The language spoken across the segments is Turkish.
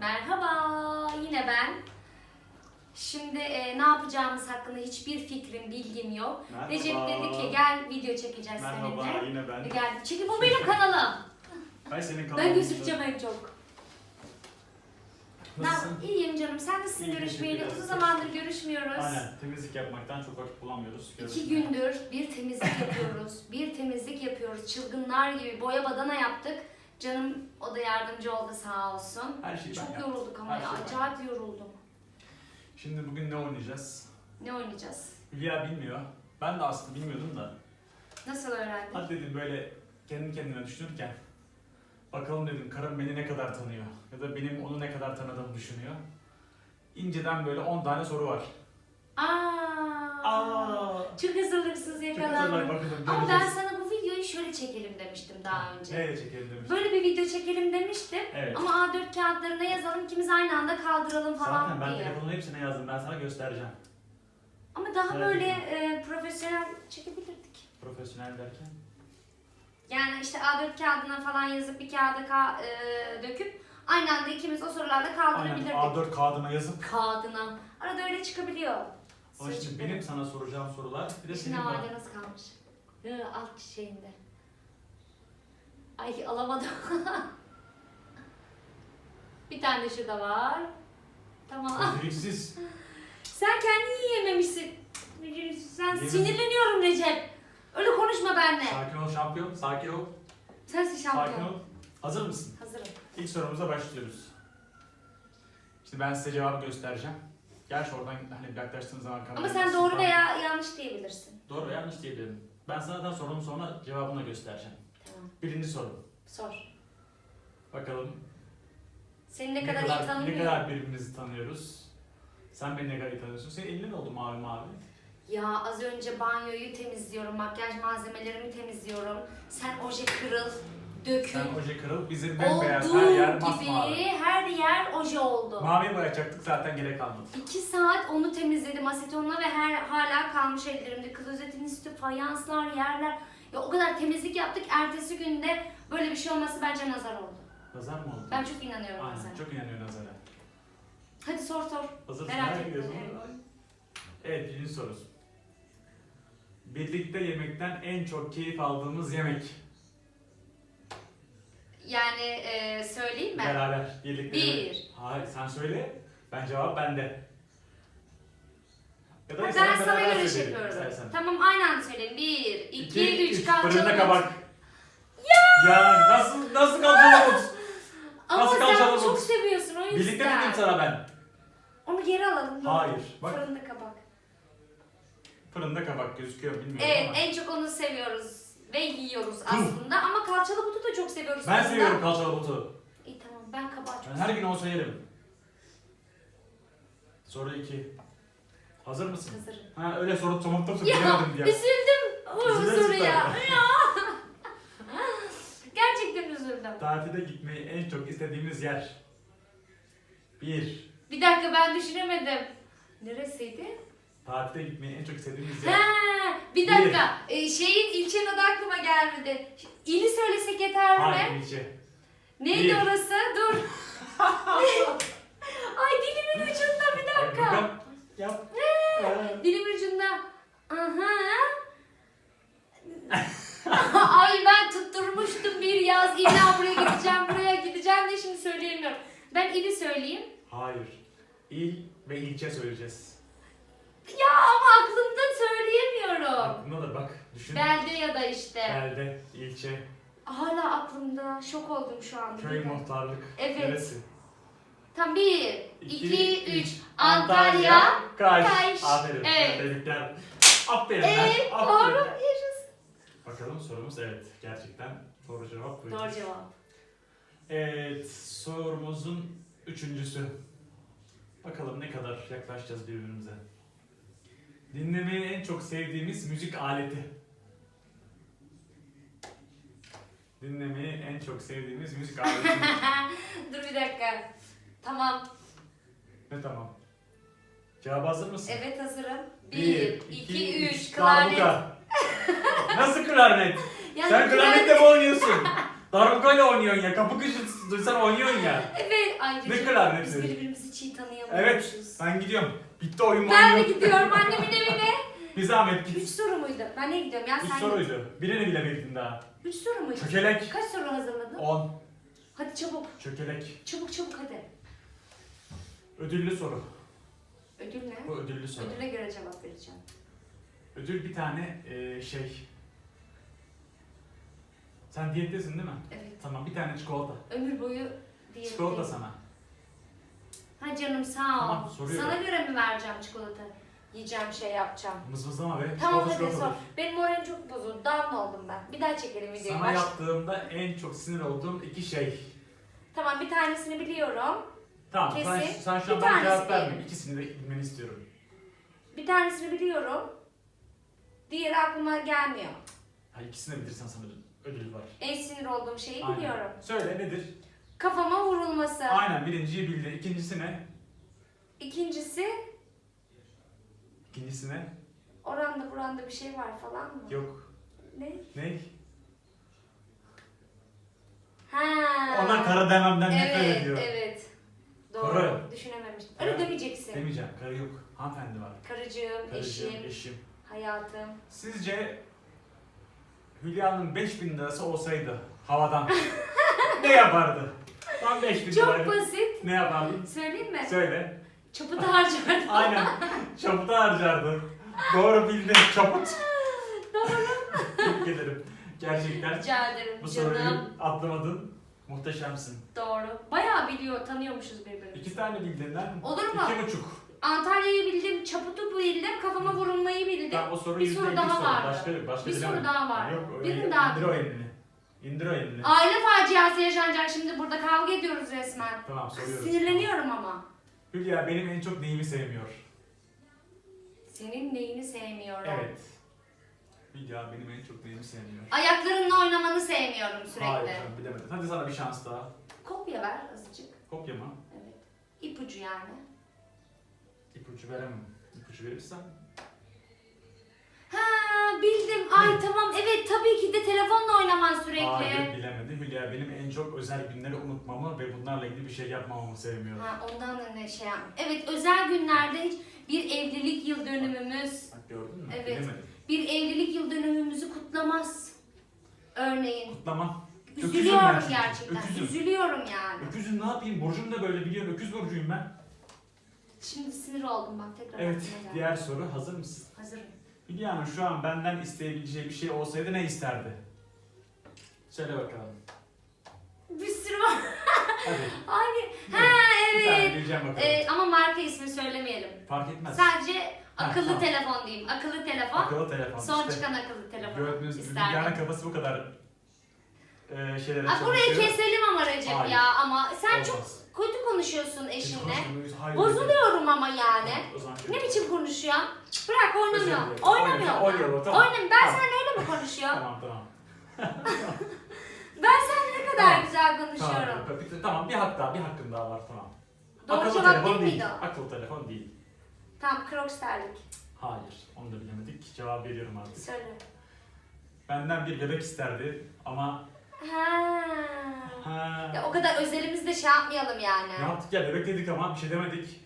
Merhaba, yine ben. Şimdi e, ne yapacağımız hakkında hiçbir fikrim, bilgim yok. Merhaba. Recep dedi ki gel video çekeceğiz Merhaba seninle. yine ben. Ve geldi. Çünkü bu benim kanalım. Ben senin kanalın. Ben gözükeceğim en çok. Ne Nasılsın? yap- İyiyim canım. Sen nasılsın İyi, görüşmeyeli? teşekkür Uzun ederim. zamandır görüşmüyoruz. Aynen temizlik yapmaktan çok vakit bulamıyoruz. İki Görüşmeye. gündür bir temizlik yapıyoruz. Bir temizlik yapıyoruz. Çılgınlar gibi boya badana yaptık. Canım o da yardımcı oldu sağ olsun. Her şeyi ben Çok yaptım. yorulduk ama Her ya. şeyi ben Acayip yoruldum. Şimdi bugün ne oynayacağız? Ne oynayacağız? Hülya bilmiyor. Ben de aslında bilmiyordum da. Nasıl öğrendin? Hadi dedim böyle kendi kendime düşünürken. Bakalım dedim karım beni ne kadar tanıyor. Ya da benim onu ne kadar tanıdığımı düşünüyor. İnceden böyle 10 tane soru var. Aa, Aa. Çok hazırlıksız Çok yakalandım. güzel bakalım Ama ben göreceğiz. sana bu videoyu şöyle çekelim demiştim daha önce. Neyle çekelim demiş. Böyle bir video çekelim demiştim. Evet. Ama A4 kağıtlarına yazalım ikimiz aynı anda kaldıralım falan Zaten ben diye. telefonun hepsine yazdım. Ben sana göstereceğim. Ama daha Evet. böyle e, profesyonel çekebilirdik. Profesyonel derken. Yani işte A4 kağıdına falan yazıp bir kağıda ka- e, döküp aynı anda ikimiz o sorularla Aynen kaldırabilirdik. A4 kağıdıma yazıp Kağıdına. Arada öyle çıkabiliyor. Şimdi Sözcükleri. benim sana soracağım sorular bir de İşin senin bana. havale nasıl kalmış? Hı, alt şeyinde. Ay alamadım. bir tane şurada var. Tamam. Beceriksiz. Sen kendini yiyememişsin. Sen Yemedim. sinirleniyorum Recep. Öyle konuşma benimle. Sakin ol şampiyon, sakin ol. Sensin Sakin şampiyon. ol. Hazır mısın? Hazırım. İlk sorumuza başlıyoruz. Şimdi ben size cevabı göstereceğim. Gerçi oradan hani yaklaştığınız zaman Ama sen doğru veya yanlış diyebilirsin. Doğru veya yanlış diyebilirim. Ben sana da sorunun sonra cevabını da göstereceğim. Tamam. Birinci soru. Sor. Bakalım Seni ne, kadar, iyi tanımıyorum. ne kadar birbirimizi tanıyoruz. Sen beni ne kadar iyi tanıyorsun. Senin elin ne oldu mavi mavi? Ya az önce banyoyu temizliyorum, makyaj malzemelerimi temizliyorum. Sen oje kırıl, dökül. Sen oje kırıl, bizim bembeyaz Olduğu her yer gibi masmavi. her yer oje oldu. Mavi boyayacaktık zaten gerek kalmadı. İki saat onu temizledim asetonla ve her hala kalmış ellerimde. Klozetin üstü, fayanslar, yerler. Ya o kadar temizlik yaptık. Ertesi günde böyle bir şey olması bence nazar oldu. Nazar mı oldu? Ben çok inanıyorum Aynen, nazara. çok inanıyor nazara. Hadi sor sor. Hazırsın, Merak ediyorsun. evet. Evet, birinci sorusu. Birlikte yemekten en çok keyif aldığımız yemek. Yani e, söyleyeyim mi? Beraber, birlikte Bir. Hayır, sen söyle. Ben cevap bende. Ya istersen ben sana göre şey söyleyelim, yapıyorum. istersen. Tamam aynı anda söyleyin. Bir, iki, üç, Fırında kalçalı kabak. but. Ya! Ya nasıl, nasıl kalçalı but? Ama Nasıl sen kalçalı çok but? seviyorsun o yüzden. Birlikte mi diyeyim sana ben? Onu geri alalım. dur. Hayır. Bak Fırında kabak. fırında kabak gözüküyor bilmiyorum Evet ama. en çok onu seviyoruz. Ve yiyoruz aslında ama kalçalı butu da çok seviyoruz. Ben aslında. seviyorum kalçalı butu. İyi tamam ben kabağı çok Ben her gün olsa yerim. Soru 2. Hazır mısın? hazırım. Ha öyle soru somurttum Ya bilemedim diye. üzüldüm o Üzülürsün soruya. tabii. Ya. Gerçekten üzüldüm. Tatilde gitmeyi en çok istediğimiz yer. 1. Bir dakika ben düşünemedim. Neresiydi? Tatilde gitmeyi en çok istediğimiz yer. Ha, bir dakika. Ee, şeyin ilçenin adı aklıma gelmedi. İli söylesek yeter mi? Hayır ilçe. Neydi Bir. orası? Dur. Ay dilimin ucunda bir dakika. Bakalım. Yap. Dilimin ucunda. Aha. Ay ben tutturmuştum bir yaz. İlla buraya gideceğim, buraya gideceğim diye şimdi söyleyemiyorum. Ben ili söyleyeyim. Hayır. İl ve ilçe söyleyeceğiz. Ya ama aklımda söyleyemiyorum. Aklında da bak düşün. Belde ya da işte. Belde, ilçe, Hala aklımda. Şok oldum şu anda. köy muhtarlık. Evet. Neresi? Tam bir, İki, üç. Antalya. Kaş. Kaş. Aferin. Evet. Tebrikler. Aferin. Evet, aferin. doğru. Yaşasın. Bakalım sorumuz evet. Gerçekten doğru cevap buydu. Doğru cevap. Evet, sorumuzun üçüncüsü. Bakalım ne kadar yaklaşacağız birbirimize. Dinlemeyi en çok sevdiğimiz müzik aleti. Dinlemeyi en çok sevdiğimiz müzik aleti. Dur bir dakika. Tamam. ne tamam. Cevap hazır mısın? Evet hazırım. Bir, iki, üç. Darbuka. Klarnet. Nasıl klarnet? Yani Sen klarnet- klarnetle mi oynuyorsun? Darbukayla oynuyorsun ya. Kapı kışı duysan oynuyorsun ya. Evet. Ay, Ne kadar Biz birbirimizi iyi Evet. tanıyamıyormuşuz. Ben gidiyorum. Bitti oyun Ben de oynuyor. gidiyorum annemin evine. Bir zahmet Üç git. soru muydu? Ben ne gidiyorum ya Üç sen soruydu. Birini bilemedin daha. Üç soru muydu? Çökelek. Kaç soru hazırladın? 10. Hadi çabuk. Çökelek. Çabuk çabuk hadi. Ödüllü soru. Ödül ne? Bu ödüllü soru. Ödüle göre cevap vereceğim. Ödül bir tane eee, şey. Sen diyettesin değil mi? Evet. Tamam bir tane çikolata. Ömür boyu diye. Çikolata sana. Ha canım sağ ol. Tamam, soruyorum. Sana göre mi vereceğim çikolata? Yiyeceğim şey yapacağım. Mızmızlama be. Tamam hadi sor. Benim moralim çok bozuldu. Down oldum ben. Bir daha çekelim videoyu. Sana Baş- yaptığımda en çok sinir olduğum iki şey. Tamam bir tanesini biliyorum. Tamam sen, Kesin. sen şu Bir an bana tanesi cevap verme. diyelim. İkisini de bilmeni istiyorum. Bir tanesini biliyorum. Diğeri aklıma gelmiyor. Ha ikisini de bilirsen sana ödül var. En sinir olduğum şeyi Aynen. biliyorum. Söyle nedir? Kafama vurulması. Aynen birinciyi bildi. İkincisi ne? İkincisi İkincisi ne? oranda buranda bir şey var falan mı? Yok. Ne? Ne? Ha. Ona kara dememden nefret Evet, ediyor. evet. Doğru. Karı. Düşünememiştim. Öyle Evet. demeyeceksin. Demeyeceğim. Karı yok. Hanımefendi var. Karıcığım, Karıcığım, eşim, eşim. hayatım. Sizce Hülya'nın 5000 lirası olsaydı havadan ne yapardı? Tam 5000 Çok liraydı. basit. Ne yapardın? Söyleyeyim mi? Söyle. Çapıda harcardım. Aynen. Çaputa harcardı. Doğru bildin. Çaput. Doğru. Tebrik ederim. Gerçekten Rica ederim bu canım. soruyu atlamadın. Muhteşemsin. Doğru. Bayağı biliyor, tanıyormuşuz birbirimizi. İki tane bildiğinden Olur mu? iki buçuk. Antalya'yı bildim, Çaput'u bildim, kafama vurulmayı bildim. Tamam o soru Bir soru daha vardı. Başka, başka Bir soru bilemem. daha var. Yok, öyle- Birini daha indir o elini. İndir o elini. Aile faciası yaşanacak şimdi burada kavga ediyoruz resmen. Tamam soruyorum. Sinirleniyorum ama. Hülya benim en çok neyimi sevmiyor? Senin neyini sevmiyorum. Evet. Hülya benim en çok neyimi sevmiyor? Ayaklarınla oynamanı sevmiyorum sürekli. Hayır canım bilemedin. Hadi sana bir şans daha. Kopya ver azıcık. Kopya mı? Evet. İpucu yani. İpucu veremem. İpucu verirsen. Ha bildim. Ay tamam evet tabii ki de telefonla oynaman sürekli. Hayır bilemedi. Hülya benim en çok özel günleri unutmamı ve bunlarla ilgili bir şey yapmamamı sevmiyor. Ha ondan da ne şey yapmış. Evet özel günlerde hiç bir evlilik yıl dönümümüz, Bak gördün mü? Evet. Bilemedi. Bir evlilik yıl dönümümüzü kutlamaz. Örneğin. Kutlama. Öküzüm ben Üzülüyorum çünkü. gerçekten. Öküzüm. Üzülüyorum yani. Öküzüm ne yapayım? Burcum da böyle biliyorsun. Öküz burcuyum ben. Şimdi sinir oldum bak tekrar Evet. aklıma geldi. Diğer soru hazır mısın? Hazırım. Hülya'nın şu an benden isteyebileceği bir şey olsaydı ne isterdi? Söyle bakalım. Bir sürü var. Hadi. Hangi? Ha Bir tane evet. bileceğim bakalım. Ee, ama marka ismi söylemeyelim. Fark etmez. Sadece akıllı tamam. telefon diyeyim. Akıllı telefon. Akıllı telefon. Son işte. çıkan akıllı telefon. Gördüğünüz gibi. Hülya'nın kafası bu kadar e, şeylere Aa, burayı keselim ama Recep Hayır. ya ama sen çok Olmaz. kötü konuşuyorsun eşinle. Bozuluyorum ama yani. Ne biçim konuşuyorsun? Bırak oynamıyor. Özür dilerim. Oynamıyor. Oynamıyor, oynamıyor, tamam. Oynamıyor. Ben Tamam. seninle öyle mi konuşuyorum? Tamam tamam. Ben seninle ne kadar Tamam. güzel konuşuyorum. Tamam, bir, tamam bir daha, bir hakkın daha var tamam. Doğru Akıllı cevap telefon değil miydi o? Akıllı telefon değil. Tamam Crocs terlik. Hayır, onu da bilemedik. Cevap veriyorum artık. Söyle. Benden bir bebek isterdi ama Ha. ha, Ya o kadar özelimizi de şey yapmayalım yani. ne yaptık ya bebek dedik ama bir şey demedik.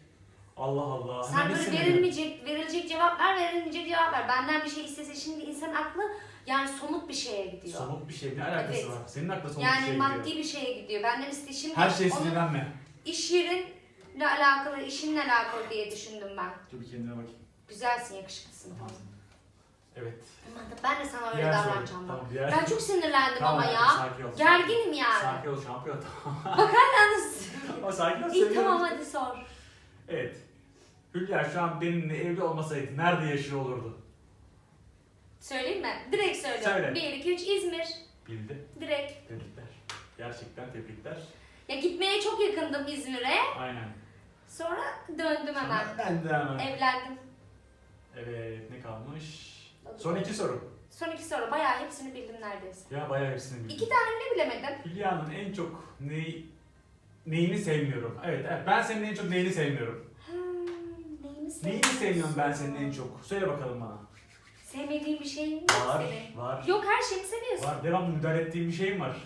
Allah Allah. Sen Hemen böyle sinirlendim. verilmeyecek, verilecek cevap ver, verilmeyecek cevap ver. Benden bir şey istese şimdi insan aklı yani somut bir şeye gidiyor. Somut bir şey ne alakası Evet. var? Senin aklına somut yani bir şey maddi gidiyor. bir şeye gidiyor. Benden iste şimdi Her şey onun sinirlenme. iş yerinle alakalı, işinle alakalı diye düşündüm ben. Dur bir kendine bakayım. Güzelsin, yakışıklısın. Tamam. Evet. Aman da ben de sana öyle Diğer soru. davranacağım bak. Tamam, diğer. Ben çok sinirlendim Tamam, ama ya. Sakin ol. Gerginim yani. Sakin ol şampiyon. Yalnız. Ama sakin ol. İyi seviyorum. tamam hadi sor. Evet. Hülya şu an benimle evli olmasaydı nerede yaşıyor olurdu? Söyleyeyim mi? Direkt söylüyorum. Söyle. 1, 2, 3 İzmir. Bildi. Direkt. Tebrikler. Gerçekten tebrikler. Ya gitmeye çok yakındım İzmir'e. Aynen. Sonra döndüm hemen. Ben de hemen. Evlendim. Evet ne kalmış? Son iki soru. Son iki soru. Bayağı hepsini bildim neredeyse. Ya bayağı hepsini bildim. İki tane bile bilemedim. Hülya'nın en çok neyi, neyini sevmiyorum? Evet, evet ben senin en çok neyini sevmiyorum? Hmm, neyini Neyini seviyorsun? sevmiyorum ben senin en çok? Söyle bakalım bana. Sevmediğin bir şeyin Var, senin? var. Yok her şeyi seviyorsun. Var, devamlı müdahale ettiğim bir şeyim var.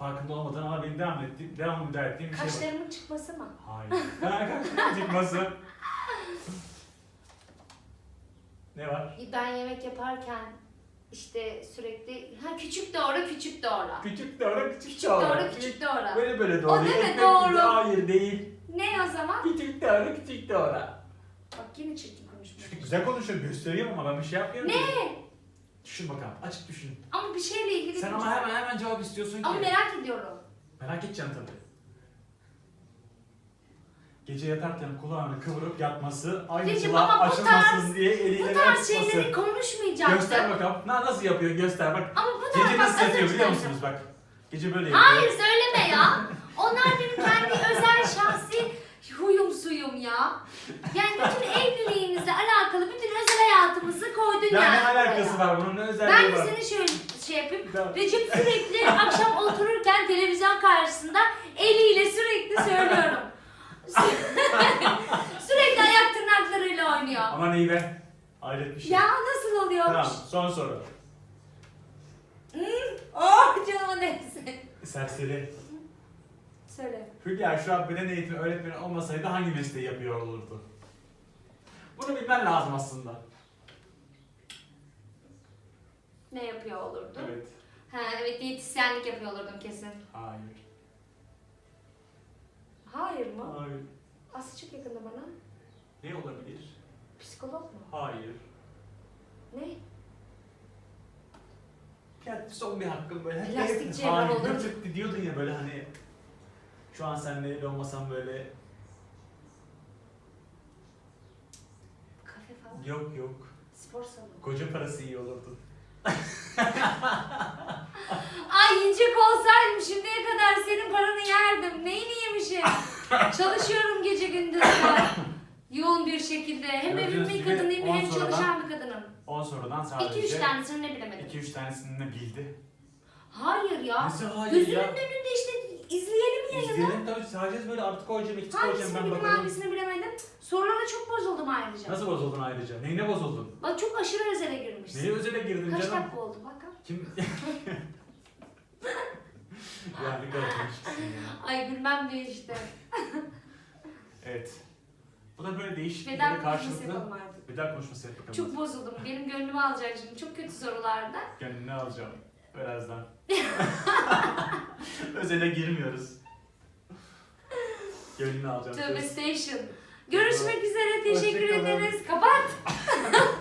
Farkında olmadan ama benim devam ettiğim, devam müdahale ettiğim bir şey var. Kaşlarımın çıkması mı? Hayır. Ha, kaşlarım çıkması. ne var? Ben yemek yaparken işte sürekli ha küçük doğra küçük doğra. Küçük doğra, küçük, Küçük doğra. doğra küçük doğra. Böyle böyle doğru. değil mi? Doğru. Hayır değil. Ne o zaman? Küçük doğra, küçük doğra. Bak yine çirkin konuşmuş. Güzel konuşuyor, gösteriyorum ama ben bir şey yapmıyorum. Ne? ki. Düşün bakalım, açık düşün. Ama bir şeyle ilgili Sen ama hemen hemen cevap istiyorsun ki. Ama merak ediyorum. Merak edeceksin tabii. Gece yatarken kulağını kıvırıp yatması, aynı Recep, sıla ama bu aşılmasın diye eliyle Bu tarz tutması. şeyleri konuşmayacaktım. Göster bakalım. Na, nasıl yapıyor göster bak. Ama bu tarz Gece bak nasıl yatıyor özür biliyor musunuz bak. Gece böyle yapıyor. Hayır söyleme ya. Onlar benim kendi özel şahsi huyum suyum ya. Yani bütün bütün hayatımızı koydun Ya yani. ne alakası var bunun ne özelliği Ben de var? seni şöyle şey yapayım. Tamam. Recep sürekli akşam otururken televizyon karşısında eliyle sürekli söylüyorum. sürekli ayak tırnaklarıyla oynuyor. Ama neyi be? Hayret bir şey. Ya nasıl oluyormuş? Tamam son soru. Hmm, oh canıma neyse. Serseri. Söyle. Hülya şu an beden eğitimi öğretmeni olmasaydı hangi mesleği yapıyor olurdu? Bunu bilmen lazım aslında. Ne yapıyor olurdu? Evet. Ha evet diyetisyenlik yapıyor olurdum kesin. Hayır. Hayır mı? Hayır. Aslı çok yakında bana. Ne olabilir? Psikolog mu? Hayır. Ne? Ya son bir hakkım böyle. Plastik cerrah Hayır, olur. hep diyordun ya böyle hani şu an seninle olmasam böyle Kafe falan. yok yok. Spor salonu. Koca parası iyi olurdu. Ay yiyecek olsaydım şimdiye kadar senin paranı yerdim. Neyini yemişim? Çalışıyorum gece gündüz ben. Yoğun bir şekilde. Hem Gördüğünüz gibi kadınıyım on hem sorudan çalışan bir kadınım. 10 sorudan sadece 2-3 tanesini ne bilemedim. 2-3 tanesini de bildi. Hayır ya. Nasıl hayır Gözünün ya? önünde işte izleyelim yayını. İzleyelim tabii sadece böyle artık koyacağım, iki koyacağım Hangisini ben bildim bakalım. hangisini bilemedim. Sorulara çok bozuldum ayrıca. Nasıl bozuldun ayrıca? Neyine bozuldun? Bak çok aşırı özele girmişsin. Neye özele girdin Kaç canım? dakika oldu bakalım. Kim? ya ne kadar konuşuyorsun ya. Ay gülmem diye işte. Evet. Bu da böyle değişik bir Veda konuşması karşılıklı. yapalım artık. Veda konuşması yap bakalım. Çok bozuldum. Benim gönlümü alacak şimdi. Çok kötü sorularda. Gönlünü alacağım. Birazdan. Özele girmiyoruz. Gönlünü alacağım. Tövbe station. Görüşmek üzere. Teşekkür Hoşça kalın. ederiz. Kapat.